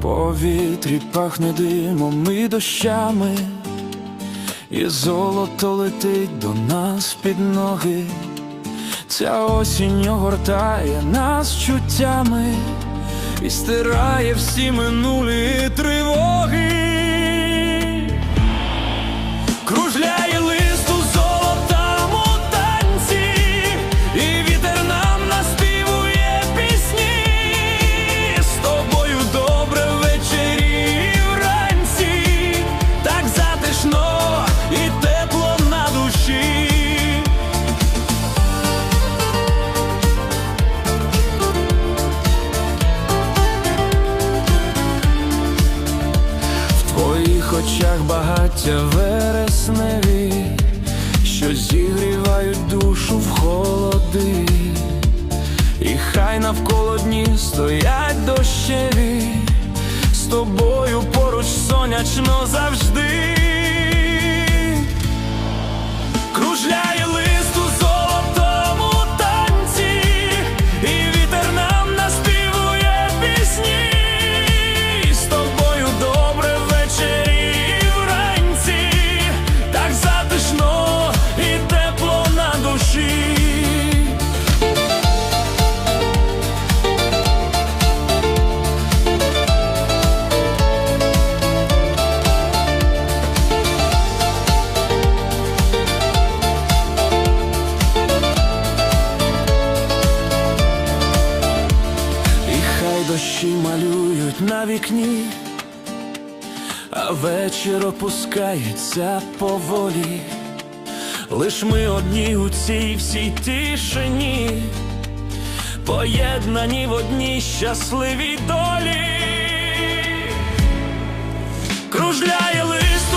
повітрі пахне димом і дощами, і золото летить до нас під ноги. Ця осінь огортає нас чуттями і стирає всі минулі тривоги. Очах багаття вересневі, що зігрівають душу в холоди, і хай навколо дні стоять дощеві, з тобою поруч сонячно завжди. Хай малюють на вікні, а вечір опускається поволі. Лиш ми одні у цій всій тишині, поєднані в одній щасливій долі. Кружляє лист